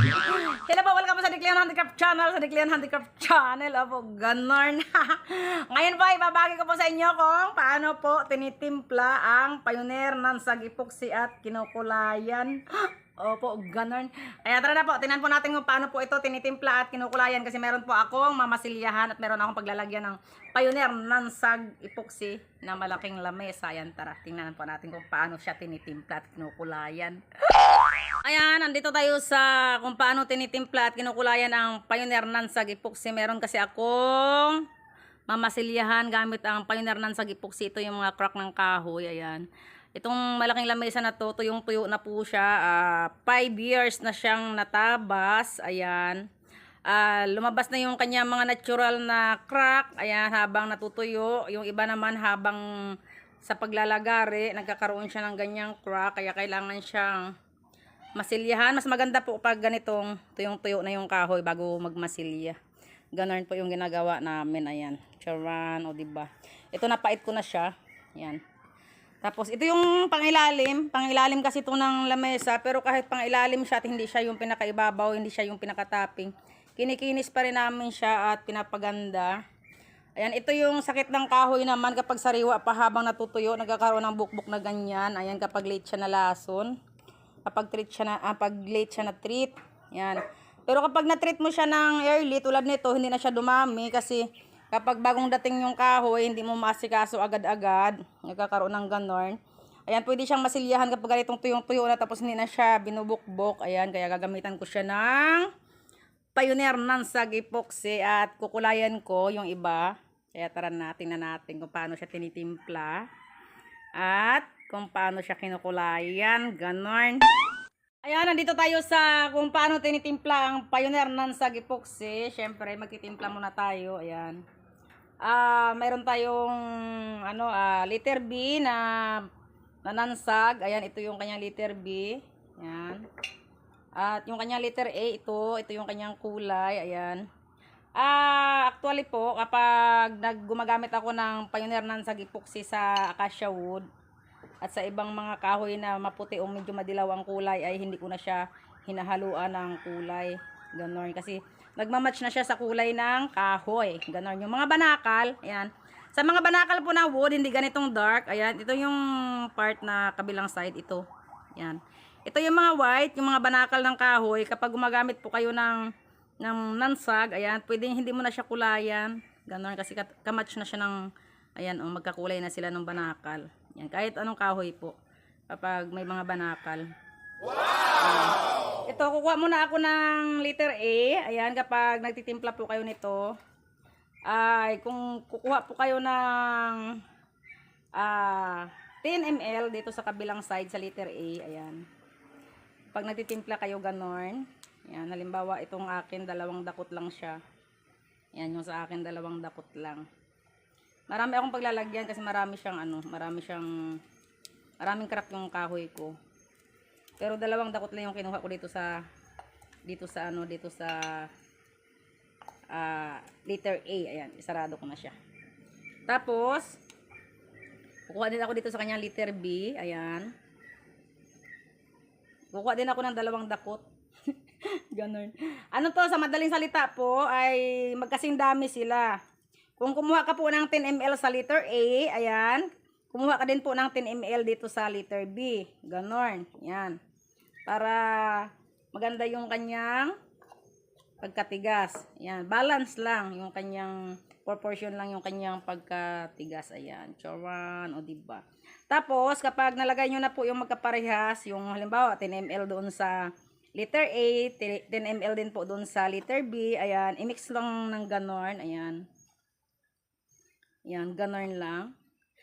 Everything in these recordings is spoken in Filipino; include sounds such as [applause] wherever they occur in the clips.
Hello po, welcome sa Declan Handicraft Channel, sa Declan Handicraft Channel. Opo, ganon. [laughs] Ngayon po, ibabagi ko po sa inyo kung paano po tinitimpla ang pioneer ng sagipuksi at kinukulayan. [gasps] Opo, ganon. Kaya tara na po, tinan po natin kung paano po ito tinitimpla at kinukulayan kasi meron po akong mamasilyahan at meron akong paglalagyan ng pioneer ng sag-epoxy na malaking lamesa. Ayan, tara, tingnan po natin kung paano siya tinitimpla at kinukulayan. Ayan, nandito tayo sa kung paano tinitimpla at kinukulayan ang Pioneer Nansag Epoxy. Meron kasi akong mamasilyahan gamit ang Pioneer Nansag Epoxy. Ito yung mga crack ng kahoy. Ayan. Itong malaking lamesa na to, tuyong tuyo na po siya. 5 years na siyang natabas. Ayan. Ah, lumabas na yung kanya mga natural na crack. Ayan, habang natutuyo. Yung iba naman habang sa paglalagari, nagkakaroon siya ng ganyang crack. Kaya kailangan siyang masilyahan. Mas maganda po pag ganitong tuyong-tuyo na yung kahoy bago magmasilya. Ganon po yung ginagawa namin. Ayan. Charan, o diba. Ito napait ko na siya. Ayan. Tapos ito yung pangilalim. Pangilalim kasi ito ng lamesa. Pero kahit pangilalim siya at hindi siya yung pinakaibabaw, hindi siya yung pinakatapping. Kinikinis pa rin namin siya at pinapaganda. Ayan, ito yung sakit ng kahoy naman kapag sariwa pa habang natutuyo, nagkakaroon ng bukbuk na ganyan. Ayan, kapag late siya na lason kapag treat siya na ah, pag late siya na treat yan. Pero kapag na-treat mo siya ng early tulad nito hindi na siya dumami kasi kapag bagong dating yung kahoy hindi mo masikaso agad-agad nagkakaroon ng ganorn ayan pwede siyang masilyahan kapag ganitong tuyong-tuyo na tapos hindi na siya binubukbok. Ayan kaya gagamitan ko siya ng pioneer ng epoxy at kukulayan ko yung iba. Kaya tara na natin kung paano siya tinitimpla. At kung paano siya kinukulayan, ganon. Ayan, nandito tayo sa kung paano tinitimpla ang pioneer ng sag epoxy. Siyempre, magtitimpla muna tayo. Ayan. Ah, mayroon tayong ano, ah, liter B na nanansag. Ayan, ito yung kanyang liter B. Ayan. At yung kanyang liter A, ito, ito yung kanyang kulay. Ayan. Ah, actually po, kapag naggumagamit ako ng pioneer ng sag epoxy sa acacia wood, at sa ibang mga kahoy na maputi o medyo madilaw ang kulay ay hindi ko na siya hinahaluan ng kulay. Ganon. Kasi nagmamatch na siya sa kulay ng kahoy. Ganon. Yung mga banakal, ayan. Sa mga banakal po na wood, hindi ganitong dark. Ayan. Ito yung part na kabilang side. Ito. Ayan. Ito yung mga white, yung mga banakal ng kahoy. Kapag gumagamit po kayo ng, ng nansag, ayan, pwedeng hindi mo na siya kulayan. Ganon. Kasi kamatch na siya ng, ayan, o magkakulay na sila ng banakal. Yan, kahit anong kahoy po. Kapag may mga banakal. Wow! ito, kukuha muna ako ng liter A. Ayan, kapag nagtitimpla po kayo nito, ay kung kukuha po kayo ng ah 10 ml dito sa kabilang side sa liter A, ayan. Pag nagtitimpla kayo ganon, ayan, halimbawa itong akin, dalawang dakot lang siya. Ayan, yung sa akin, dalawang dakot lang. Marami akong paglalagyan kasi marami siyang ano, marami siyang maraming crack yung kahoy ko. Pero dalawang dakot lang yung kinuha ko dito sa dito sa ano, dito sa ah liter A. Ayan, isarado ko na siya. Tapos kukuha din ako dito sa kanyang liter B. Ayan. Kukuha din ako ng dalawang dakot. [laughs] Ganon. Ano to, sa madaling salita po, ay magkasing dami sila. Kung kumuha ka po ng 10 ml sa liter A, ayan, kumuha ka din po ng 10 ml dito sa liter B. Ganon. Yan. Para maganda yung kanyang pagkatigas. Yan. Balance lang yung kanyang proportion lang yung kanyang pagkatigas. Ayan. Charan. O diba? Tapos, kapag nalagay nyo na po yung magkaparehas, yung halimbawa 10 ml doon sa liter A, 10 ml din po doon sa liter B. Ayan. I-mix lang ng ganon. Ayan. Yan, ganon lang.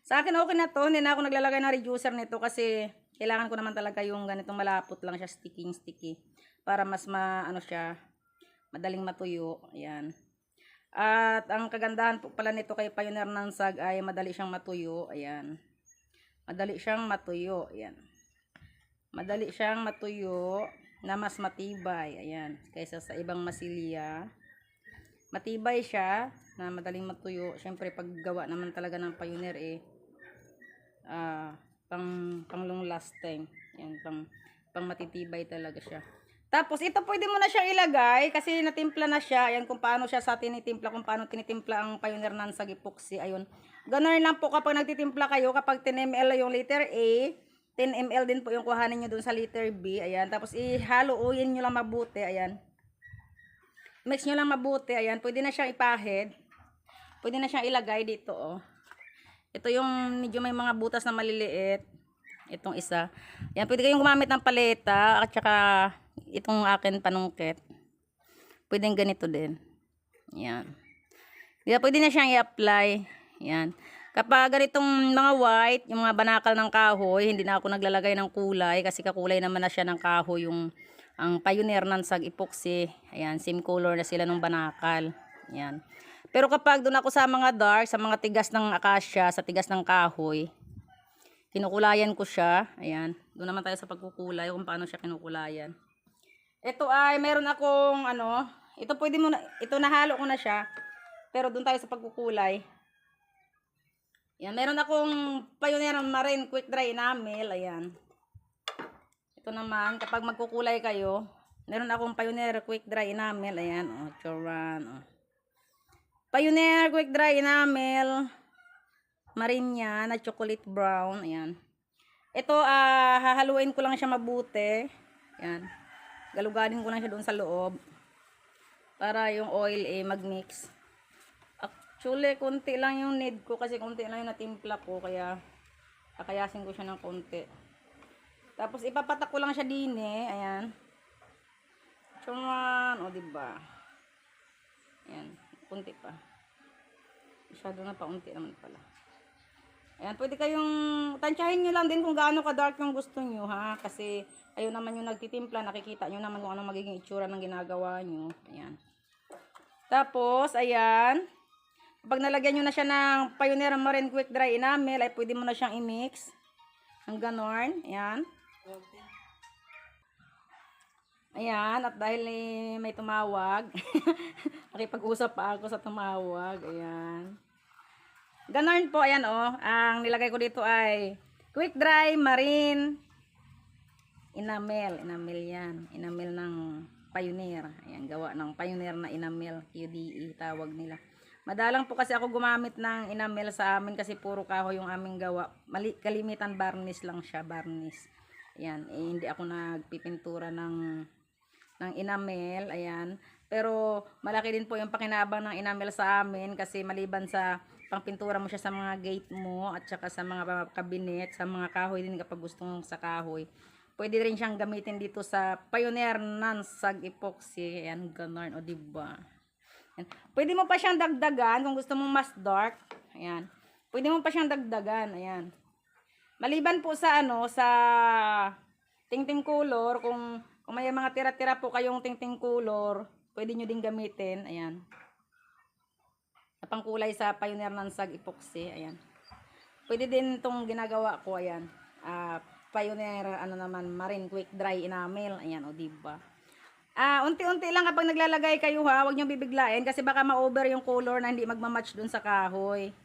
Sa akin okay na to, hindi na ako naglalagay ng reducer nito kasi kailangan ko naman talaga yung ganitong malapot lang siya, sticking sticky. Para mas ma, ano siya, madaling matuyo. Ayan. At ang kagandahan po pala nito kay Pioneer ng Sag ay madali siyang matuyo. Ayan. Madali siyang matuyo. Ayan. Madali siyang matuyo na mas matibay. Ayan. Kaysa sa ibang masilya matibay siya na madaling matuyo. Siyempre, paggawa naman talaga ng pioneer eh, ah, pang, pang long lasting. Yan, pang, pang matitibay talaga siya. Tapos, ito pwede mo na siyang ilagay kasi natimpla na siya. Ayan kung paano siya sa tinitimpla, kung paano tinitimpla ang pioneer ng sa epoxy. Ayun. Ganun lang po kapag nagtitimpla kayo, kapag 10 ml yung liter A, 10 ml din po yung kuhanin nyo dun sa liter B. Ayan. Tapos, ihalo-uyin nyo lang mabuti. Ayan. Mix nyo lang mabuti. Ayan. Pwede na siyang ipahid. Pwede na siyang ilagay dito, oh. Ito yung medyo may mga butas na maliliit. Itong isa. Yan, pwede kayong gumamit ng paleta at saka itong akin panungkit. Pwedeng ganito din. Yan. Kaya pwede na siyang i-apply. Yan. Kapag ganitong mga white, yung mga banakal ng kahoy, hindi na ako naglalagay ng kulay kasi kakulay naman na siya ng kahoy yung ang pioneer ng sag epoxy. Ayan, same color na sila ng banakal. Yan. Pero kapag doon ako sa mga dark, sa mga tigas ng akasya, sa tigas ng kahoy, kinukulayan ko siya. Ayan. Doon naman tayo sa pagkukulay kung paano siya kinukulayan. Ito ay meron akong ano, ito pwede mo na, ito nahalo ko na siya. Pero doon tayo sa pagkukulay. Yan, meron akong Pioneer Marine Quick Dry Enamel, ayan. Ito naman, kapag magkukulay kayo, meron akong Pioneer Quick Dry Enamel, ayan, oh, choran, oh. Pioneer Quick Dry Enamel, Marine yan, na chocolate brown, ayan. Ito, ah, hahaluin ko lang siya mabuti, ayan. Galuganin ko lang siya doon sa loob. Para yung oil eh mag-mix. Actually, konti lang yung need ko kasi konti lang yung natimpla ko. Kaya, kakayasin ko siya ng konti. Tapos, ipapatak ko lang siya din eh. Ayan. Chuman. O, diba? Ayan. Kunti pa. Masyado na pa. Unti naman pala. Ayan, pwede kayong, tansyahin nyo lang din kung gaano ka-dark yung gusto nyo, ha? Kasi, ayun naman yung nagtitimpla, nakikita nyo naman kung ano magiging itsura ng ginagawa nyo. Ayan. Tapos, ayan. Kapag nalagyan nyo na siya ng Pioneer Marine Quick Dry Enamel, ay pwede mo na siyang i-mix. Ang ganon. Ayan. Ayan, at dahil eh, may tumawag, [laughs] nakipag-usap pa ako sa tumawag. Ayan. Ganon po, ayan oh. Ang nilagay ko dito ay quick dry marine enamel. Enamel yan. Enamel ng Pioneer. Ayan, gawa ng Pioneer na enamel. QDE tawag nila. Madalang po kasi ako gumamit ng enamel sa amin kasi puro kahoy yung aming gawa. Mali, kalimitan varnish lang siya, varnish. Ayan, eh, hindi ako nagpipintura ng ng enamel, ayan. Pero malaki din po yung pakinabang ng enamel sa amin kasi maliban sa pangpintura mo siya sa mga gate mo at saka sa mga kabinet, sa mga kahoy din kapag gusto mong sa kahoy. Pwede rin siyang gamitin dito sa Pioneer non-sag epoxy. Ayan, ganun. O, diba? Ayan. Pwede mo pa siyang dagdagan kung gusto mong mas dark. Ayan. Pwede mo pa siyang dagdagan. Ayan. Maliban po sa ano, sa tingting color, kung, kung may mga tira-tira po kayong tingting color, pwede nyo din gamitin. Ayan. Na pangkulay sa Pioneer ng Sag Epoxy. Ayan. Pwede din itong ginagawa ko. Ayan. Ah, Pioneer, ano naman, Marine Quick Dry Enamel. Ayan, o diba? Ah, unti-unti lang kapag naglalagay kayo ha, huwag niyo bibiglain kasi baka ma-over yung color na hindi magma-match dun sa kahoy.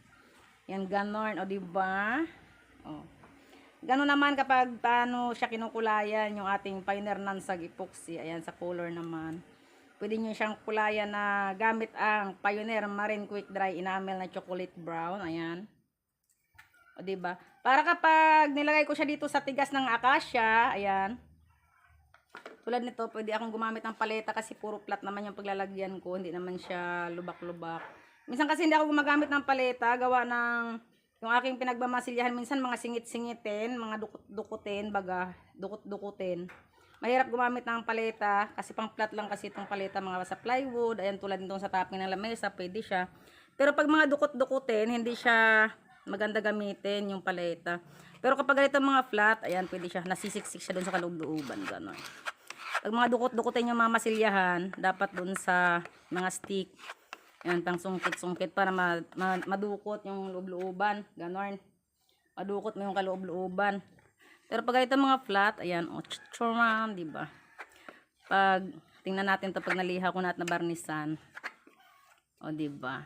Yan, ganon. O, diba? O. Ganon naman kapag paano siya kinukulayan yung ating Pioneer Nansag Epoxy. Ayan, sa color naman. Pwede nyo siyang kulayan na gamit ang Pioneer Marine Quick Dry Enamel na chocolate brown. Ayan. O, diba? Para kapag nilagay ko siya dito sa tigas ng akasya, ayan. Tulad nito, pwede akong gumamit ng paleta kasi puro flat naman yung paglalagyan ko. Hindi naman siya lubak-lubak. Minsan kasi hindi ako gumagamit ng paleta. Gawa ng yung aking pinagmamasilyahan. Minsan mga singit-singitin, mga dukut-dukutin, baga, dukut-dukutin. Mahirap gumamit ng paleta kasi pang flat lang kasi itong paleta mga sa plywood. Ayan tulad nitong sa topping ng lamesa, pwede siya. Pero pag mga dukot-dukutin, hindi siya maganda gamitin yung paleta. Pero kapag ganito mga flat, ayan pwede siya. Nasisiksik siya dun sa kaloob-looban. Ganon. Pag mga dukot-dukutin yung mga masilyahan, dapat dun sa mga stick. Ayan, pang sungkit-sungkit para ma, ma, madukot yung loob-looban. Ganon. Madukot mo yung kaloob-looban. Pero pag ganito mga flat, ayan, o, oh, chuchuran, di ba? Pag, tingnan natin to pag naliha ko na at nabarnisan. O, di ba?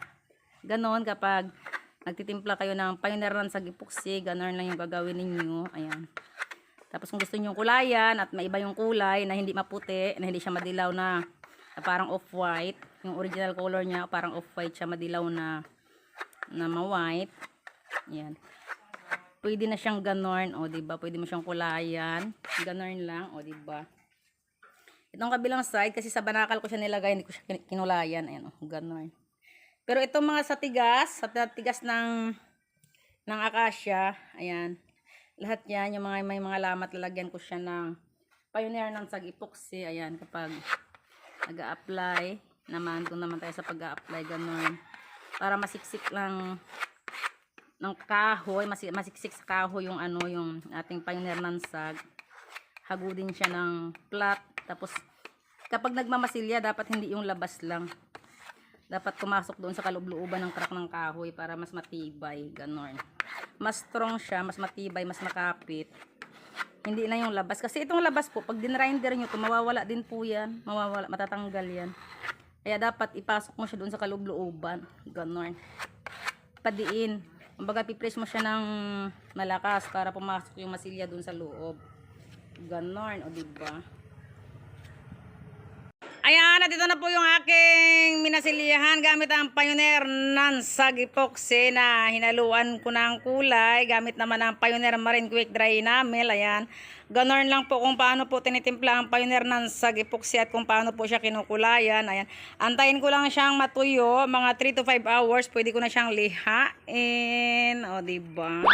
Ganon kapag nagtitimpla kayo ng run sa gipuksi, ganon lang yung gagawin ninyo. Ayan. Tapos kung gusto niyo kulayan at maiba yung kulay na hindi maputi, na hindi siya madilaw na, parang off-white, yung original color niya parang off-white siya, madilaw na na ma-white. Yan. Pwede na siyang ganorn, o di ba? Pwede mo siyang kulayan. Ganorn lang, o di ba? Itong kabilang side kasi sa banakal ko siya nilagay, hindi ko siya kin- kinulayan. Ayan, o, ganorn. Pero itong mga sa tigas, sa tigas ng ng akasya, ayan. Lahat yan, yung mga may mga lamat, lalagyan ko siya ng pioneer ng sag epoxy. Ayan, kapag nag-a-apply naman, kung naman tayo sa pag-a-apply, ganun. Para masiksik lang ng kahoy, masi- masiksik sa kahoy yung ano, yung ating pioneer ng sag. Hagudin siya ng plat. Tapos, kapag nagmamasilya, dapat hindi yung labas lang. Dapat pumasok doon sa kaloob-looban ng crack ng kahoy para mas matibay. Ganon. Mas strong siya, mas matibay, mas makapit. Hindi na yung labas. Kasi itong labas po, pag dinrinder nyo mawawala din po yan. Mawawala, matatanggal yan. Kaya dapat ipasok mo siya doon sa kaloob-looban. Ganon. Padiin. Kumbaga, pipress mo siya ng malakas para pumasok yung masilya doon sa loob. Ganon, o diba? Ayan, at ito na po yung aking minasilihan gamit ang Pioneer Nansag Epoxy na hinaluan ko ng kulay gamit naman ang Pioneer Marine Quick Dry Enamel. Ayan. Ganon lang po kung paano po tinitimpla ang Pioneer Nansag Epoxy at kung paano po siya kinukulayan. Ayan. Antayin ko lang siyang matuyo, mga 3 to 5 hours. Pwede ko na siyang lihain. O, diba?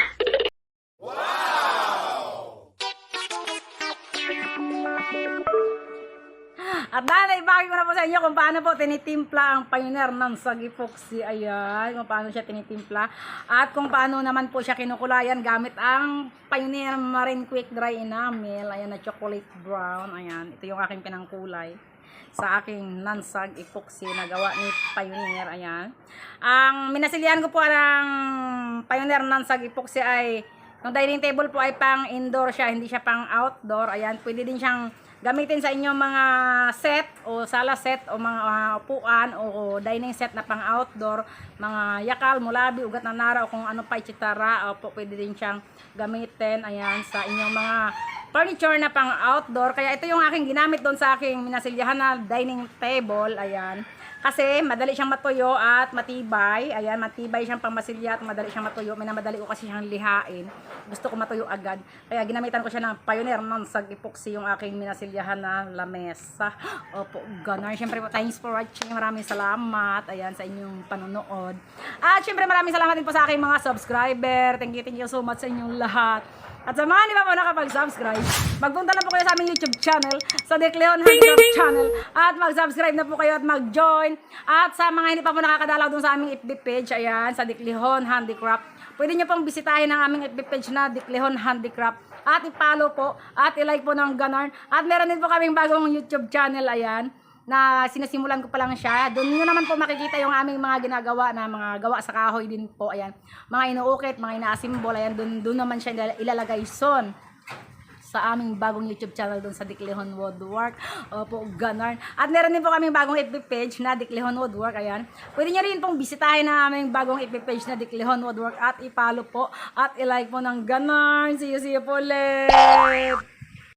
At nanay, bakit ko na po sa inyo kung paano po tinitimpla ang pioneer ng Sagifoxy. Ayan, kung paano siya tinitimpla. At kung paano naman po siya kinukulayan gamit ang Pioneer Marine Quick Dry Enamel. Ayan na chocolate brown. Ayan, ito yung aking pinangkulay sa aking nansag epoxy na gawa ni Pioneer. Ayan. Ang minasilihan ko po ng Pioneer nansag epoxy ay yung dining table po ay pang indoor siya, hindi siya pang outdoor. Ayan, pwede din siyang gamitin sa inyong mga set o sala set o mga uh, upuan o dining set na pang outdoor, mga yakal, mulabi, ugat na nara o kung ano pa itsitara, o pwede din siyang gamitin ayan sa inyong mga furniture na pang outdoor. Kaya ito yung aking ginamit doon sa aking minasilyahan na dining table, ayan. Kasi madali siyang matuyo at matibay. Ayan, matibay siyang pamasilya at madali siyang matuyo. Minamadali ko kasi siyang lihain. Gusto ko matuyo agad. Kaya ginamitan ko siya ng Pioneer ng sag epoxy yung aking minasilyahan na lamesa. [gasps] Opo, ganun. Siyempre thanks for watching. Maraming salamat. Ayan, sa inyong panonood. At siyempre maraming salamat din po sa aking mga subscriber. Thank you, thank you so much sa inyong lahat. At sa mga hindi pa po nakapag-subscribe, magpunta na po kayo sa aming YouTube channel, sa Dick Leon Handcraft channel, at mag-subscribe na po kayo at mag-join. At sa mga hindi pa po nakakadalaw dun sa aming FB page, ayan, sa Dick Leon Handicraft, pwede nyo pong bisitahin ang aming FB page na Dick Leon Handicraft. At i-follow po, at i-like po ng ganon. At meron din po kaming bagong YouTube channel, ayan, na sinasimulan ko pa lang siya. Doon nyo naman po makikita yung aming mga ginagawa na mga gawa sa kahoy din po. Ayan. Mga inuukit, mga inaasimbol. Ayan, doon, doon naman siya ilal- ilalagay son sa aming bagong YouTube channel doon sa Diklehon Woodwork. Opo, ganun. At meron din po kaming bagong FB page na Diklehon Woodwork. Ayan. Pwede nyo rin pong bisitahin ang aming bagong FB page na Diklehon Woodwork at i-follow po at i-like po ng ganun. See you, see you po ulit.